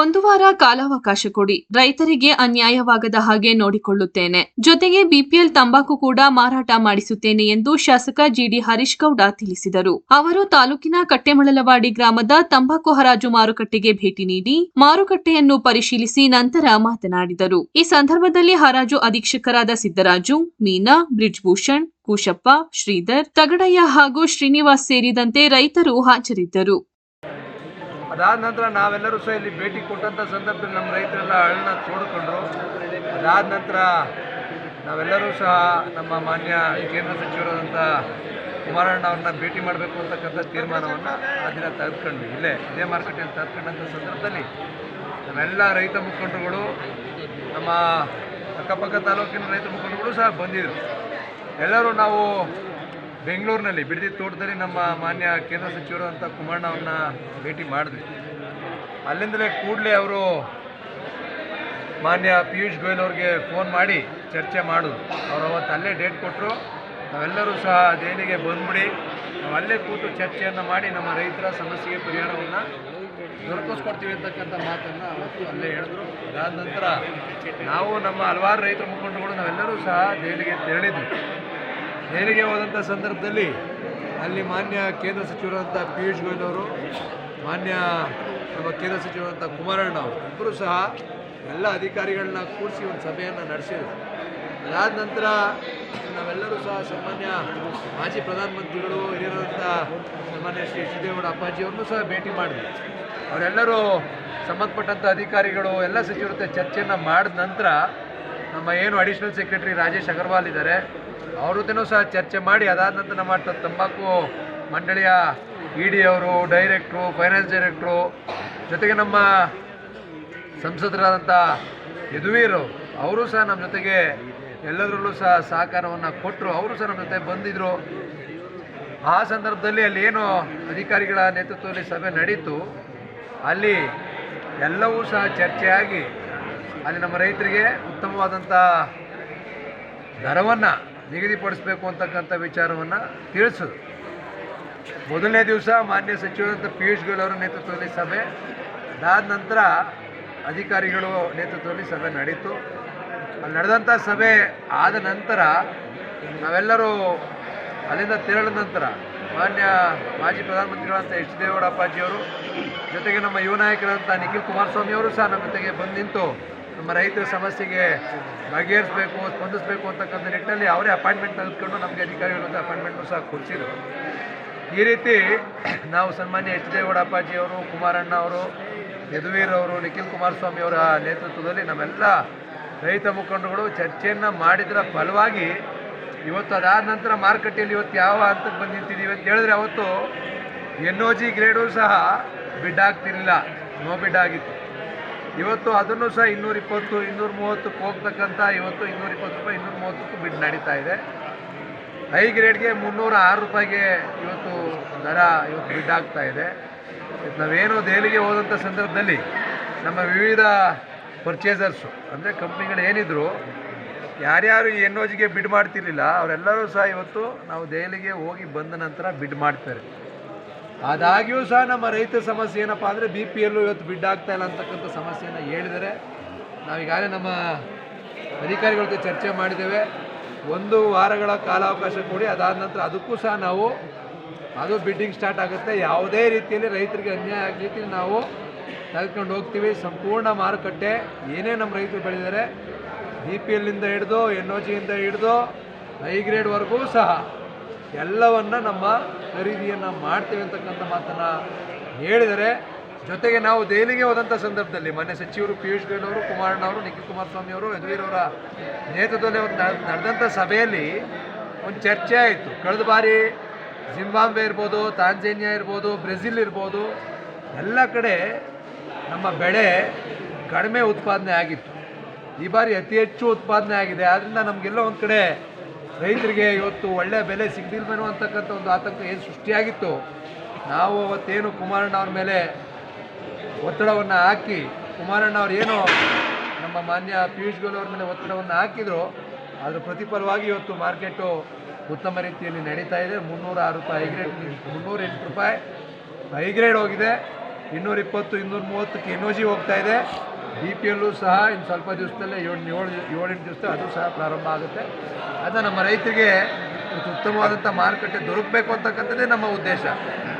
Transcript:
ಒಂದು ವಾರ ಕಾಲಾವಕಾಶ ಕೊಡಿ. ರೈತರಿಗೆ ಅನ್ಯಾಯವಾಗದ ಹಾಗೆ ನೋಡಿಕೊಳ್ಳುತ್ತೇನೆ. ಜೊತೆಗೆ ಬಿಪಿಎಲ್ ತಂಬಾಕು ಕೂಡ ಮಾರಾಟ ಮಾಡಿಸುತ್ತೇನೆ ಎಂದು ಶಾಸಕ ಜಿಡಿ ಹರೀಶ್ ಗೌಡ ತಿಳಿಸಿದರು. ಅವರು ತಾಲೂಕಿನ ಕಟ್ಟೆಮಳಲವಾಡಿ ಗ್ರಾಮದ ತಂಬಾಕು ಹರಾಜು ಮಾರುಕಟ್ಟೆಗೆ ಭೇಟಿ ನೀಡಿ ಮಾರುಕಟ್ಟೆಯನ್ನು ಪರಿಶೀಲಿಸಿ ನಂತರ ಮಾತನಾಡಿದರು. ಈ ಸಂದರ್ಭದಲ್ಲಿ ಹರಾಜು ಅಧೀಕ್ಷಕರಾದ ಸಿದ್ದರಾಜು, ಮೀನಾ, ಬ್ರಿಜ್ಭೂಷಣ್, ಕೂಶಪ್ಪ, ಶ್ರೀಧರ್, ತಗಡಯ್ಯ ಹಾಗೂ ಶ್ರೀನಿವಾಸ್ ಸೇರಿದಂತೆ ರೈತರು ಹಾಜರಿದ್ದರು. ಅದಾದ ನಂತರ ನಾವೆಲ್ಲರೂ ಸಹ ಇಲ್ಲಿ ಭೇಟಿ ಕೊಟ್ಟಂಥ ಸಂದರ್ಭದಲ್ಲಿ ನಮ್ಮ ರೈತರೆಲ್ಲ ಹಳ್ಳನ ತೋಡಿಕೊಂಡ್ರು. ಅದಾದ ನಂತರ ನಾವೆಲ್ಲರೂ ಸಹ ನಮ್ಮ ಮಾನ್ಯ ಕೇಂದ್ರ ಸಚಿವರಾದಂಥ ಕುಮಾರಣ್ಣ ಅವ್ರನ್ನ ಭೇಟಿ ಮಾಡಬೇಕು ಅಂತಕ್ಕಂಥ ತೀರ್ಮಾನವನ್ನು ಆ ದಿನ ತೆಗೆದುಕೊಂಡ್ವಿ. ಇಲ್ಲೇ ಇದೇ ಮಾರುಕಟ್ಟೆಯಲ್ಲಿ ತೆಗೆದುಕೊಂಡಂಥ ಸಂದರ್ಭದಲ್ಲಿ ನಮ್ಮೆಲ್ಲ ರೈತ ಮುಖಂಡರುಗಳು, ನಮ್ಮ ಅಕ್ಕಪಕ್ಕ ತಾಲೂಕಿನ ರೈತ ಮುಖಂಡರುಗಳು ಸಹ ಬಂದಿದ್ದರು ಎಲ್ಲರೂ ನಾವು ಬೆಂಗಳೂರಿನಲ್ಲಿ ಬಿಡದಿ ತೋಟದಲ್ಲಿ ನಮ್ಮ ಮಾನ್ಯ ಕೇಂದ್ರ ಸಚಿವರು ಅಂತ ಕುಮಾರಣ್ಣ ಅವ್ರನ್ನ ಭೇಟಿ ಮಾಡಿದ್ವಿ. ಅಲ್ಲಿಂದಲೇ ಕೂಡಲೇ ಅವರು ಮಾನ್ಯ ಪಿಯೂಷ್ ಗೋಯಲ್ ಅವ್ರಿಗೆ ಫೋನ್ ಮಾಡಿ ಚರ್ಚೆ ಮಾಡೋದು. ಅವ್ರು ಅವತ್ತು ಅಲ್ಲೇ ಡೇಟ್ ಕೊಟ್ಟರು ನಾವೆಲ್ಲರೂ ಸಹ ದೆಹಲಿಗೆ ಬಂದ್ಬಿಡಿ. ನಾವು ಅಲ್ಲೇ ಕೂತು ಚರ್ಚೆಯನ್ನು ಮಾಡಿ ನಮ್ಮ ರೈತರ ಸಮಸ್ಯೆಗೆ ಪರಿಹಾರವನ್ನು ದೊರಕಿಸ್ಕೊಡ್ತೀವಿ ಅಂತಕ್ಕಂಥ ಮಾತನ್ನು ಅವತ್ತು ಅಲ್ಲೇ ಹೇಳಿದ್ರು. ಅದಾದ ನಂತರ ನಾವು ನಮ್ಮ ಹಲವಾರು ರೈತರ ಮುಖಂಡರುಗಳು ನಾವೆಲ್ಲರೂ ಸಹ ದೆಹಲಿಗೆ ತೆರಳಿದ್ವಿ. ದೆಹಲಿಗೆ ಹೋದಂಥ ಸಂದರ್ಭದಲ್ಲಿ ಅಲ್ಲಿ ಮಾನ್ಯ ಕೇಂದ್ರ ಸಚಿವರಾದಂಥ ಪಿಯೂಷ್ ಗೋಯಲ್ ಅವರು, ಮಾನ್ಯ ನಮ್ಮ ಕೇಂದ್ರ ಸಚಿವರಾದಂಥ ಕುಮಾರಣ್ಣ ಅವರು, ಇಬ್ಬರು ಸಹ ಎಲ್ಲ ಅಧಿಕಾರಿಗಳನ್ನ ಕೂರಿಸಿ ಒಂದು ಸಭೆಯನ್ನು ನಡೆಸಿದರು. ಅದಾದ ನಂತರ ನಾವೆಲ್ಲರೂ ಸಹ ಸಾಮಾನ್ಯ ಮಾಜಿ ಪ್ರಧಾನಮಂತ್ರಿಗಳು ಹಿರಿಯರಾದಂಥ ಸನ್ಮಾನ್ಯ ಶ್ರೀ ಸಿದ್ದೇಗೌಡ ಅಪ್ಪಾಜಿಯವ್ರನ್ನೂ ಸಹ ಭೇಟಿ ಮಾಡಿದ್ವಿ. ಅವರೆಲ್ಲರೂ ಸಂಬಂಧಪಟ್ಟಂಥ ಅಧಿಕಾರಿಗಳು, ಎಲ್ಲ ಸಚಿವರ ಜೊತೆ ಚರ್ಚೆಯನ್ನು ಮಾಡಿದ ನಂತರ ನಮ್ಮ ಏನು ಅಡಿಷನಲ್ ಸೆಕ್ರೆಟರಿ ರಾಜೇಶ್ ಅಗರ್ವಾಲ್ ಇದ್ದಾರೆ ಅವ್ರ ಜೊತೆನೂ ಸಹ ಚರ್ಚೆ ಮಾಡಿ, ಅದಾದ ನಂತರ ನಮ್ಮ ತಂಬಾಕು ಮಂಡಳಿಯ ಇ ಡಿ ಅವರು, ಡೈರೆಕ್ಟ್ರು, ಫೈನಾನ್ಸ್ ಡೈರೆಕ್ಟ್ರು, ಜೊತೆಗೆ ನಮ್ಮ ಸಂಸದರಾದಂಥ ಯದುವೀರ್ ಅವರು ಸಹ ನಮ್ಮ ಜೊತೆಗೆ ಎಲ್ಲದರಲ್ಲೂ ಸಹ ಸಹಕಾರವನ್ನು ಕೊಟ್ಟರು. ಅವರು ಸಹ ನಮ್ಮ ಜೊತೆ ಬಂದಿದ್ದರು ಆ ಸಂದರ್ಭದಲ್ಲಿ ಅಲ್ಲಿ ಏನು ಅಧಿಕಾರಿಗಳ ನೇತೃತ್ವದಲ್ಲಿ ಸಭೆ ನಡೀತು. ಅಲ್ಲಿ ಎಲ್ಲವೂ ಸಹ ಚರ್ಚೆಯಾಗಿ ಅಲ್ಲಿ ನಮ್ಮ ರೈತರಿಗೆ ಉತ್ತಮವಾದಂಥ ದರವನ್ನು ನಿಗದಿಪಡಿಸಬೇಕು ಅಂತಕ್ಕಂಥ ವಿಚಾರವನ್ನು ತಿಳಿಸೋದು. ಮೊದಲನೇ ದಿವಸ ಮಾನ್ಯ ಸಚಿವರಂತ ಪಿಯೂಷ್ ಗೋಯಲ್ ಅವರ ನೇತೃತ್ವದಲ್ಲಿ ಸಭೆ. ಅದಾದ ನಂತರ ಅಧಿಕಾರಿಗಳು ನೇತೃತ್ವದಲ್ಲಿ ಸಭೆ ನಡೀತು. ಅಲ್ಲಿ ನಡೆದಂಥ ಸಭೆ ಆದ ನಂತರ ನಾವೆಲ್ಲರೂ ಅಲ್ಲಿಂದ ತೆರಳಿದ ನಂತರ ಮಾನ್ಯ ಮಾಜಿ ಪ್ರಧಾನಮಂತ್ರಿಗಳಂತ ಎಚ್ ದೇವೇಗೌಡ ಅಪ್ಪಾಜಿಯವರು ಜೊತೆಗೆ ನಮ್ಮ ಯುವ ನಾಯಕರಂಥ ನಿಖಿಲ್ ಕುಮಾರಸ್ವಾಮಿ ಅವರು ಸಹ ನಮ್ಮ ಜೊತೆಗೆ ಬಂದು ನಿಂತು ನಮ್ಮ ರೈತರ ಸಮಸ್ಯೆಗೆ ಬಗೆಹರಿಸಬೇಕು, ಸ್ಪಂದಿಸಬೇಕು ಅಂತಕ್ಕಂಥ ನಿಟ್ಟಿನಲ್ಲಿ ಅವರೇ ಅಪಾಯಿಂಟ್ಮೆಂಟ್ ತೆಗೆದುಕೊಂಡು ನಮಗೆ ಅಧಿಕಾರಿಗಳ ಅಪಾಯಿಂಟ್ಮೆಂಟು ಸಹ ಕೊಡಿಸಿದರು. ಈ ರೀತಿ ನಾವು ಸನ್ಮಾನ್ಯ ಎಚ್ ದೇವೇಗೌಡ ಅವರು, ಕುಮಾರಣ್ಣ ಅವರು, ಯದುವೀರ್ ಅವರು, ನಿಖಿಲ್ ಕುಮಾರಸ್ವಾಮಿ ಅವರ ನೇತೃತ್ವದಲ್ಲಿ ನಮ್ಮೆಲ್ಲ ರೈತ ಮುಖಂಡರುಗಳು ಚರ್ಚೆಯನ್ನು ಮಾಡಿದ್ರ ಫಲವಾಗಿ ಇವತ್ತು ಅದಾದ ನಂತರ ಮಾರುಕಟ್ಟೆಯಲ್ಲಿ ಇವತ್ತು ಯಾವ ಹಂತಕ್ಕೆ ಬಂದು ನಿಂತಿದ್ದೀವಿ ಅಂತ ಹೇಳಿದ್ರೆ ಅವತ್ತು ಎನ್ ಒ ಜಿ ಗ್ರೇಡು ಸಹ ಬಿಡ್ ಆಗ್ತಿರಲಿಲ್ಲ. ನೋ ಬಿಡ್ ಆಗಿತ್ತು. ಇವತ್ತು ಅದನ್ನು ಸಹ ಇನ್ನೂರ ಇಪ್ಪತ್ತು ಇನ್ನೂರ ಮೂವತ್ತಕ್ಕೆ ಹೋಗ್ತಕ್ಕಂಥ ಇವತ್ತು ಇನ್ನೂರ ಇಪ್ಪತ್ತು ರೂಪಾಯಿ ಇನ್ನೂರ ಮೂವತ್ತಕ್ಕೂ ಬಿಡ್ ನಡೀತಾ ಇದೆ. ಹೈ ಗ್ರೇಡ್ಗೆ ಮುನ್ನೂರ ಆರು ರೂಪಾಯಿಗೆ ಇವತ್ತು ದರ ಇವತ್ತು ಬಿಡ್ ಆಗ್ತಾ ಇದೆ. ನಾವೇನು ದೆಹಲಿಗೆ ಹೋದಂಥ ಸಂದರ್ಭದಲ್ಲಿ ನಮ್ಮ ವಿವಿಧ ಪರ್ಚೇಸರ್ಸು ಅಂದರೆ ಕಂಪ್ನಿಗಳು ಏನಿದ್ರು, ಯಾರ್ಯಾರು ಎನ್ ಓಜಿಗೆ ಬಿಡ್ ಮಾಡ್ತಿರ್ಲಿಲ್ಲ, ಅವರೆಲ್ಲರೂ ಸಹ ಇವತ್ತು ನಾವು ದೆಹಲಿಗೆ ಹೋಗಿ ಬಂದ ನಂತರ ಬಿಡ್ ಮಾಡ್ತಾರೆ. ಆದಾಗ್ಯೂ ಸಹ ನಮ್ಮ ರೈತರ ಸಮಸ್ಯೆ ಏನಪ್ಪ ಅಂದರೆ ಬಿ ಪಿ ಎಲ್ಲು ಇವತ್ತು ಬಿಡ್ ಆಗ್ತಾ ಇಲ್ಲ ಅಂತಕ್ಕಂಥ ಸಮಸ್ಯೆಯನ್ನು ಹೇಳಿದರೆ ನಾವೀಗಾಗಲೇ ನಮ್ಮ ಅಧಿಕಾರಿಗಳ ಜೊತೆ ಚರ್ಚೆ ಮಾಡಿದ್ದೇವೆ. ಒಂದು ವಾರಗಳ ಕಾಲಾವಕಾಶ ಕೊಡಿ, ಅದಾದ ನಂತರ ಅದಕ್ಕೂ ಸಹ ನಾವು ಅದು ಬಿಡ್ಡಿಂಗ್ ಸ್ಟಾರ್ಟ್ ಆಗುತ್ತೆ. ಯಾವುದೇ ರೀತಿಯಲ್ಲಿ ರೈತರಿಗೆ ಅನ್ಯಾಯ ಆಗಲಿಕ್ಕೆ ನಾವು ತೆಗೆದುಕೊಂಡು ಹೋಗ್ತೀವಿ. ಸಂಪೂರ್ಣ ಮಾರುಕಟ್ಟೆ, ಏನೇ ನಮ್ಮ ರೈತರು ಬೆಳೆದರೆ ಬಿ ಪಿ ಎಲ್ಲಿಂದ ಹಿಡಿದು ಎನ್ ಒ ಜಿಯಿಂದ ಹಿಡಿದು ಹೈ ಗ್ರೇಡ್ವರೆಗೂ ಸಹ ಎಲ್ಲವನ್ನು ನಮ್ಮ ಖರೀದಿಯನ್ನು ಮಾಡ್ತೇವೆ ಅಂತಕ್ಕಂಥ ಮಾತನ್ನು ಹೇಳಿದರೆ, ಜೊತೆಗೆ ನಾವು ದೆಹಲಿಗೆ ಹೋದಂಥ ಸಂದರ್ಭದಲ್ಲಿ ಮೊನ್ನೆ ಸಚಿವರು ಪಿಯೂಷ್ ಗೋಯಲ್ ಅವರು, ಕುಮಾರಣ್ಣ ಅವರು, ನಿಖಿಲ್ ಕುಮಾರಸ್ವಾಮಿ ಅವರು, ಯದುವೀರ್ ಅವರ ನೇತೃತ್ವದಲ್ಲಿ ಒಂದು ನಡೆದಂಥ ಸಭೆಯಲ್ಲಿ ಒಂದು ಚರ್ಚೆ ಆಯಿತು. ಕಳೆದ ಬಾರಿ ಜಿಂಬಾಂಬೆ ಇರ್ಬೋದು, ತಾಂಜೇನಿಯಾ ಇರ್ಬೋದು, ಬ್ರೆಜಿಲ್ ಇರ್ಬೋದು, ಎಲ್ಲ ಕಡೆ ನಮ್ಮ ಬೆಳೆ ಕಡಿಮೆ ಉತ್ಪಾದನೆ ಆಗಿತ್ತು. ಈ ಬಾರಿ ಅತಿ ಹೆಚ್ಚು ಉತ್ಪಾದನೆ ಆಗಿದೆ. ಆದ್ದರಿಂದ ನಮಗೆಲ್ಲ ಒಂದು ಕಡೆ ರೈತರಿಗೆ ಇವತ್ತು ಒಳ್ಳೆ ಬೆಲೆ ಸಿಗದಿಲ್ವೇನೋ ಅಂತಕ್ಕಂಥ ಒಂದು ಆತಂಕ ಏನು ಸೃಷ್ಟಿಯಾಗಿತ್ತು. ನಾವು ಅವತ್ತೇನು ಕುಮಾರಣ್ಣ ಅವ್ರ ಮೇಲೆ ಒತ್ತಡವನ್ನು ಹಾಕಿ, ಕುಮಾರಣ್ಣ ಅವ್ರು ಏನು ನಮ್ಮ ಮಾನ್ಯ ಪಿಯೂಷ್ ಗೋಯಲ್ ಅವ್ರ ಮೇಲೆ ಒತ್ತಡವನ್ನು ಹಾಕಿದ್ರು ಅದರ ಪ್ರತಿಫಲವಾಗಿ ಇವತ್ತು ಮಾರ್ಕೆಟು ಉತ್ತಮ ರೀತಿಯಲ್ಲಿ ನಡೀತಾ ಇದೆ. ಮುನ್ನೂರ ಆರು ರೂಪಾಯಿ ಹೈಗ್ರೇಡ್ ಮುನ್ನೂರ ಎಂಟು ರೂಪಾಯಿ ಹೈಗ್ರೇಡ್ ಹೋಗಿದೆ. ಇನ್ನೂರ ಇಪ್ಪತ್ತು, ಇನ್ನೂರ ಮೂವತ್ತಕ್ಕೆ ಎನ್ ಜಿ ಹೋಗ್ತಾ ಇದೆ. ಬಿ ಪಿ ಎಲ್ಲೂ ಸಹ ಇನ್ನು ಸ್ವಲ್ಪ ದಿವಸದಲ್ಲೇ ಏಳು ಏಳು ಏಳೆಂಟು ದಿವಸ ಅದು ಸಹ ಪ್ರಾರಂಭ ಆಗುತ್ತೆ. ಅದು ನಮ್ಮ ರೈತರಿಗೆ ಉತ್ತಮವಾದಂಥ ಮಾರುಕಟ್ಟೆ ದೊರಕಬೇಕು ಅಂತಕ್ಕಂಥದ್ದೇ ನಮ್ಮ ಉದ್ದೇಶ.